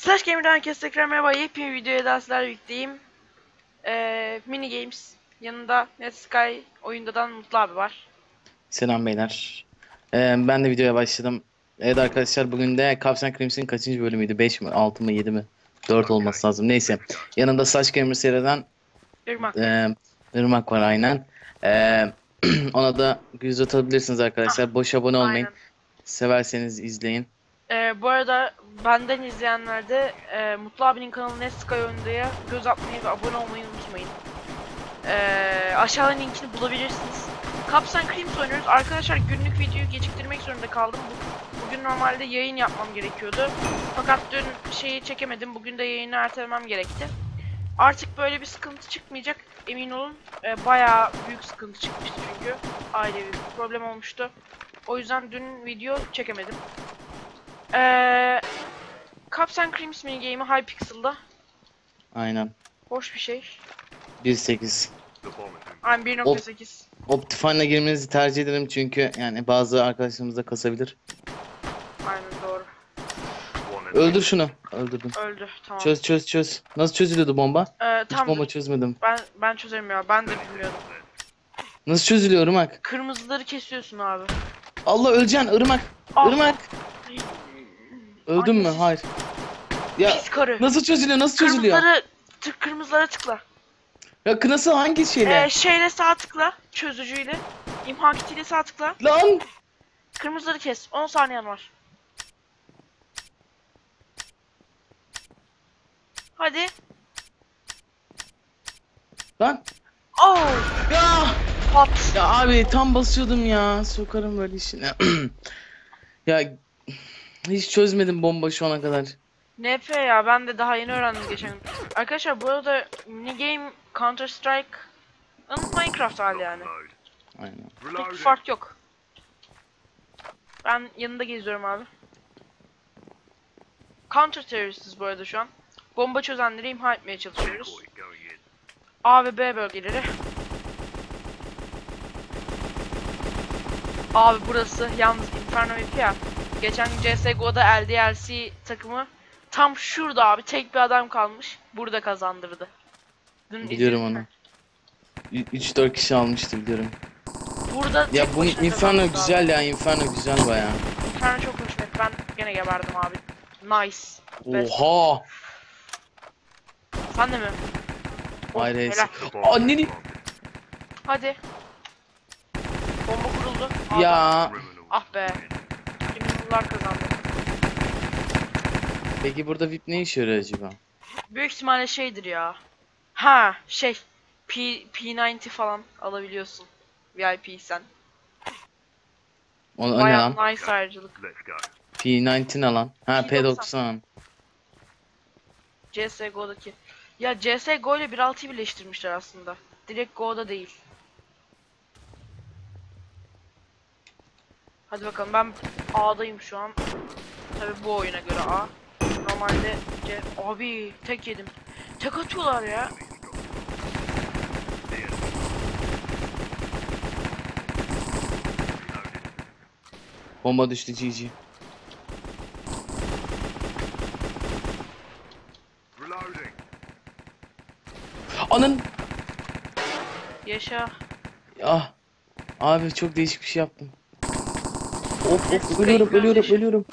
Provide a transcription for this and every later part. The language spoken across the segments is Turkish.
Slash Gamer'dan herkese tekrar merhaba. Yepyeni videoya daha sizlerle birlikteyim. Ee, mini Games. Yanında Netsky oyundadan Mutlu abi var. Selam beyler. Ee, ben de videoya başladım. Evet arkadaşlar bugün de Caps and Crimson'ın kaçıncı bölümüydü? 5 mi? 6 mı? 7 mi? 4 olması lazım. Neyse. Yanında Slash Gamer seriden Irmak. e, Irmak var aynen. E, ona da göz atabilirsiniz arkadaşlar. Boş abone olmayın. Aynen. Severseniz izleyin. Ee, bu arada benden izleyenler de e, Mutlu abinin kanalı Netsky oyundaya göz atmayı ve abone olmayı unutmayın. Ee, aşağıdan linkini bulabilirsiniz. Caps and Creams oynuyoruz. Arkadaşlar günlük videoyu geciktirmek zorunda kaldım. Bu- Bugün normalde yayın yapmam gerekiyordu. Fakat dün şeyi çekemedim. Bugün de yayını ertelemem gerekti. Artık böyle bir sıkıntı çıkmayacak. Emin olun. Ee, bayağı büyük sıkıntı çıkmıştı çünkü. Ailevi bir problem olmuştu. O yüzden dün video çekemedim. Ee, Caps and Creams mini game'i Hypixel'da. Aynen. Hoş bir şey. 1.8. I'm 1.8. Optifine'la girmenizi tercih ederim çünkü yani bazı arkadaşlarımız da kasabilir. Aynen doğru. Öldür şunu. Öldürdüm. Öldü. Tamam. Çöz çöz çöz. Nasıl çözülüyordu bomba? Ee, Hiç bomba çözmedim. Ben ben çözerim ya. Ben de bilmiyordum. Nasıl çözülüyor Irmak? Kırmızıları kesiyorsun abi. Allah öleceksin Irmak. Ah. Irmak. Öldün mü? Hayır. Ya Pis karı. nasıl çözülüyor? Nasıl çözülüyor? Kırmızıları tık kırmızılara tıkla. Ya nasıl hangi şeyle? Ee, şeyle sağ tıkla. Çözücüyle. İmha kitiyle sağ tıkla. Lan! Kırmızıları kes. 10 saniyen var. Hadi. Lan! Oh! Ya! Pat. Ya abi tam basıyordum ya. Sokarım böyle işine. ya hiç çözmedim bomba şu ana kadar. NF ya ben de daha yeni öğrendim geçen gün. Arkadaşlar bu arada mini game Counter Strike'ın Minecraft hali yani. Aynen. Pek fark yok. Ben yanında geziyorum abi. Counter teröristiz bu arada şu an. Bomba çözenleri imha etmeye çalışıyoruz. A ve B bölgeleri. Abi burası yalnız Inferno VP ya. Geçen CSGO'da LDLC takımı tam şurada abi tek bir adam kalmış. Burada kazandırdı. Dün Biliyorum onu. mi? 3-4 kişi almıştı biliyorum. Burada Ya tek bu başına Inferno kazandırdı abi. güzel ya. Inferno güzel baya. Inferno çok hoşuma gitti. Ben gene geberdim abi. Nice. Best. Oha! Sen de mi? Oh, Hayır helal. Anneni. Hadi. Bomba kuruldu. Ya. Ah be. Criminal'lar kazandı. Peki burada VIP ne işe yarıyor acaba? Büyük ihtimalle şeydir ya. Ha şey. P, P90 falan alabiliyorsun. VIP sen. O, o ne Bayağı lan? nice ayrıcılık. P19 alan. Ha P90. P90. CSGO'daki. Ya CSGO ile 1.6'yı birleştirmişler aslında. Direkt Go'da değil. Hadi bakalım ben A'dayım şu an. Tabi bu oyuna göre A. Normalde C... Abi tek yedim. Tek atıyorlar ya. Bomba düştü GG. Anın. Yaşa. Ah. Abi çok değişik bir şey yaptım. Of of ölüyorum ölüyorum ölüyorum.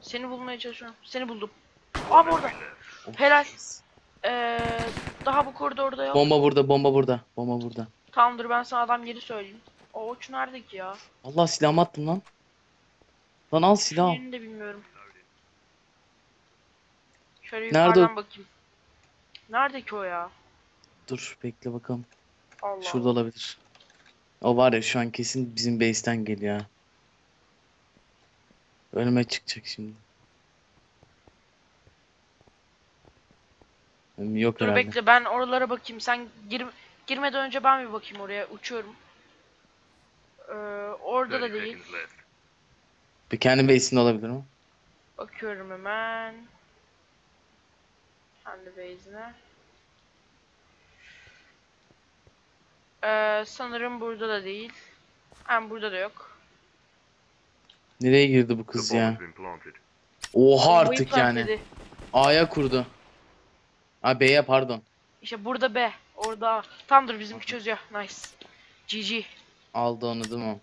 Seni bulmaya çalışıyorum. Seni buldum. Abi orada. Helal. Ee, daha bu koridorda yok. Bomba burada bomba burada. Bomba burada. Tamamdır ben sana adam yeri söyleyeyim. O uç nerede ki ya? Allah silahımı attım lan. Lan al silah. Yerini de bilmiyorum. Şöyle Nerede yukarıdan bakayım. Nerede ki o ya? Dur bekle bakalım. Allah. Şurada olabilir. O var ya şu an kesin bizim base'ten geliyor. Önüme çıkacak şimdi. Yok Dur herhalde. bekle ben oralara bakayım. Sen gir girmeden önce ben bir bakayım oraya. Uçuyorum. Ee, orada da değil. Bir kendi base'inde olabilir mi? Bakıyorum hemen. Kendi base'ine. Ee, sanırım burada da değil. Hem burada da yok. Nereye girdi bu kız ya? Oha artık yani. A'ya kurdu. Ha B'ye pardon. İşte burada B. Orada A. Tamamdır bizimki çözüyor. Nice. GG. Aldı onu değil mi?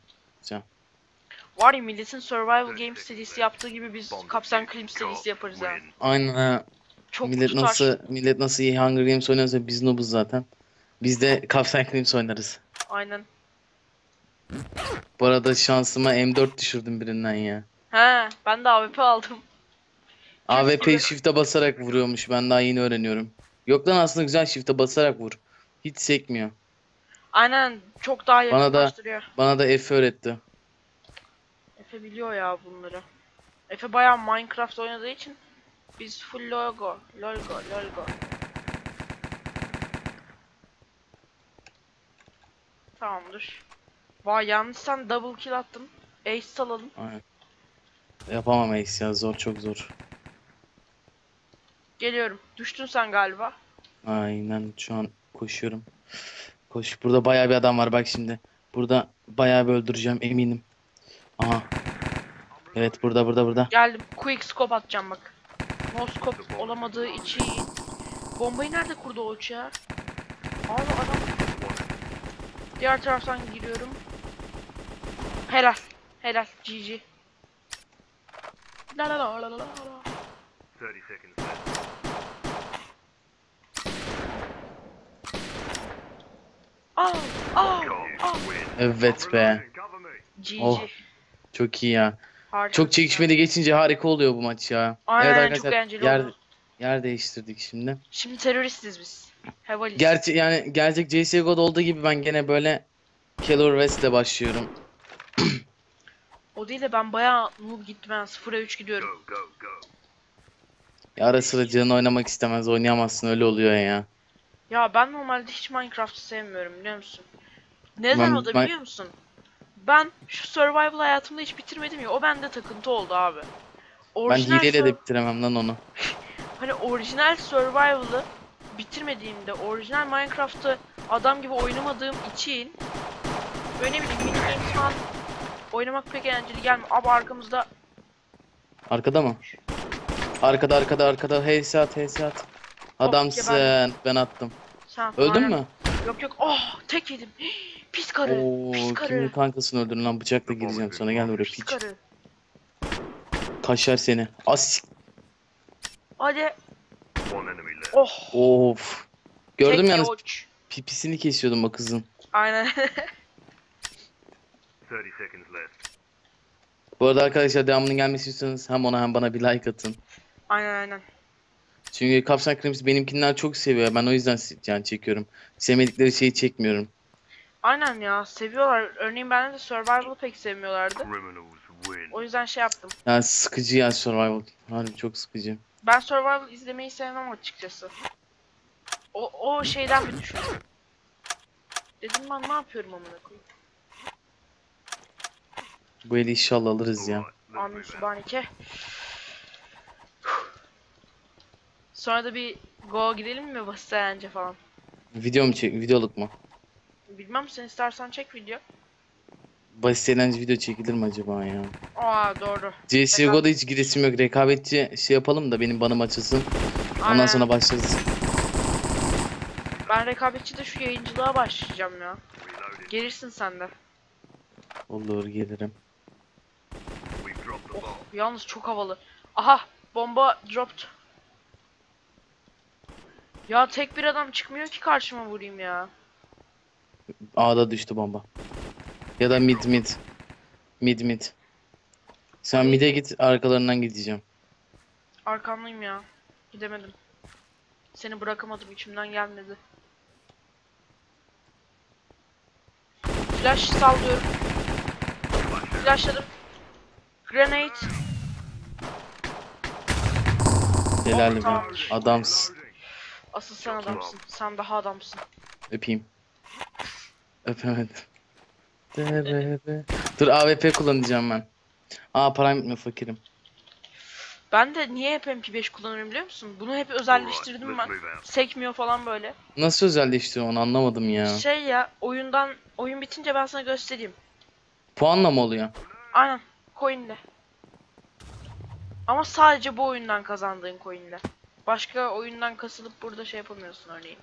Var ya milletin Survival Games serisi yaptığı gibi biz Kapsan Cream serisi yaparız yani. Aynen ha. Çok millet tutar. nasıl millet nasıl iyi Hunger Games oynuyorsa biz noobuz zaten. Biz de Captain Games oynarız. Aynen. Bu arada şansıma M4 düşürdüm birinden ya. He ben de AWP aldım. AWP shift'e basarak vuruyormuş. Ben daha yeni öğreniyorum. Yok lan aslında güzel shift'e basarak vur. Hiç sekmiyor. Aynen çok daha Bana da- yakınlaştırıyor. Bana da F öğretti. Efe biliyor ya bunları. Efe bayağı Minecraft oynadığı için biz full logo, logo, logo. Tamamdır. Vay yanlış sen double kill attın. Ace salalım. Aynen. Yapamam Ace ya zor çok zor. Geliyorum. Düştün sen galiba. Aynen şu an koşuyorum. Koş. Burada bayağı bir adam var bak şimdi. Burada bayağı bir öldüreceğim eminim. Aha. Evet burada burada burada. Geldim. Quick scope atacağım bak. No scope olamadığı için. Bombayı nerede kurdu o uçağı? Abi adam. Diğer taraftan giriyorum. Helal. Helal. GG. La la la la la la. 30 seconds left. Aa, aa, aa. Evet be. GG. Oh. Çok iyi ya. Harika. Çok çekişmeli geçince harika oluyor bu maç ya. Aynen, evet çok arkadaşlar eğlenceli yer, oldu. yer değiştirdik şimdi. Şimdi teröristiz biz. Hevalis. Gerçi yani gerçek CSGO'da olduğu gibi ben gene böyle Keller West'le başlıyorum. O değil de ben bayağı noob gittim ben 0'a 3 gidiyorum. Ya ara sıra canı oynamak istemez oynayamazsın öyle oluyor ya. Ya ben normalde hiç Minecraft'ı sevmiyorum biliyor musun? Neden Ben- o da ben- biliyor musun? Ben şu survival hayatımda hiç bitirmedim ya o bende takıntı oldu abi. Ben Orijinal hileyle sur- de bitiremem lan onu. Hani orijinal survival'ı bitirmediğimde orijinal Minecraft'ı adam gibi oynamadığım için böyle bileyim mini falan oynamak pek eğlenceli gelmiyor. Abi arkamızda Arkada mı? Arkada arkada arkada HS at HS at. Adamsın ben attım. sen Öldün aynen- mü? Yok yok oh tek yedim. Pis karı. Oo pis kimin karı. kankasını öldürdün lan bıçakla gireceğim sana gel buraya Pis piç. karı. Kaşar seni. As Hadi. One enemy left. Oh. of. Gördüm tek yalnız yoç. pipisini kesiyordum o kızın. Aynen. 30 seconds left. Bu arada arkadaşlar devamının gelmesi istiyorsanız hem ona hem bana bir like atın. aynen aynen. Çünkü Kapsan Krims benimkinden çok seviyor. Ben o yüzden yani çekiyorum. Sevmedikleri şeyi çekmiyorum. Aynen ya seviyorlar. Örneğin bende de survival'ı pek sevmiyorlardı. O yüzden şey yaptım. Yani sıkıcı ya Survival. Harbi çok sıkıcı. Ben survival izlemeyi sevmem açıkçası. O, o şeyden bir düşündüm. Dedim ben ne yapıyorum amına koyayım. Bu eli inşallah alırız ya. Amin. Sübhaneke. Sonra da bir go gidelim mi basit eğlence falan. Video mu çek? Videoluk mu? Bilmem sen istersen çek video. Basit eğlence video çekilir mi acaba ya? Aa doğru. CSGO'da hiç giresim yok. Rekabetçi şey yapalım da benim banım açılsın. Ondan Aynen. sonra başlarız. Ben rekabetçide şu yayıncılığa başlayacağım ya. Gelirsin sen de. Olur gelirim. We've dropped the Oh, bomb. Yalnız çok havalı. Aha bomba dropped. Ya tek bir adam çıkmıyor ki karşıma vurayım ya. A'da düştü bomba. Ya da mid mid. Mid mid. Sen mid'e git arkalarından gideceğim. Arkamdayım ya. Gidemedim. Seni bırakamadım içimden gelmedi. Flash sallıyorum. Flashladım. Grenade. Helal be. Adamsın. Asıl sen adamsın. Sen daha adamsın. Öpeyim. Öpemedim. Dur AWP kullanacağım ben. Aa param bitmiyor fakirim. Ben de niye hep MP5 kullanıyorum biliyor musun? Bunu hep özelleştirdim ben. Sekmiyor falan böyle. Nasıl özelleştiriyor onu anlamadım ya. Şey ya oyundan oyun bitince ben sana göstereyim. Puanla mı oluyor? Aynen. Coin'le. Ama sadece bu oyundan kazandığın coin'le. Başka oyundan kasılıp burada şey yapamıyorsun örneğin.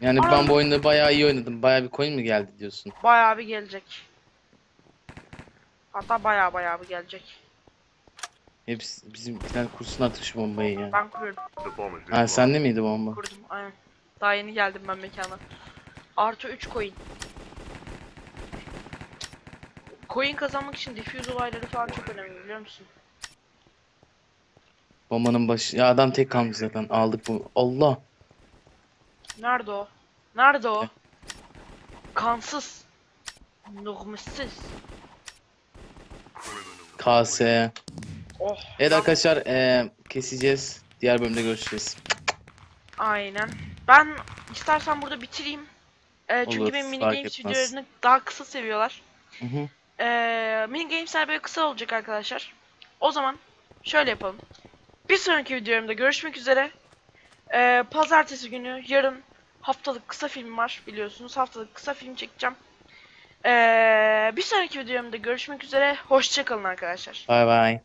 Yani Aa. ben bu oyunda bayağı iyi oynadım. Bayağı bir coin mi geldi diyorsun? Bayağı bir gelecek. Hatta bayağı bayağı bir gelecek. Hepsi bizim bir tane kursun atış şu bombayı ya. Ben kuruyorum. Ha sende miydi bomba? Kurdum aynen. Daha yeni geldim ben mekana. Artı 3 coin. Coin kazanmak için diffuse olayları falan çok önemli biliyor musun? Bombanın başı. Ya adam tek kalmış zaten. Aldık bu. Allah. Nerede o? Nerede o? Kansız. Criminal. KS. Oh. Evet arkadaşlar eee, keseceğiz. Diğer bölümde görüşeceğiz. Aynen. Ben istersen burada bitireyim. Ee, çünkü Olur, benim mini fark games etmez. videolarını daha kısa seviyorlar. Hı hı. Ee, mini gamesler böyle kısa olacak arkadaşlar. O zaman şöyle yapalım. Bir sonraki videomda görüşmek üzere. Ee, pazartesi günü yarın haftalık kısa film var biliyorsunuz. Haftalık kısa film çekeceğim. Ee, bir sonraki videomda görüşmek üzere. Hoşçakalın arkadaşlar. Bay bay.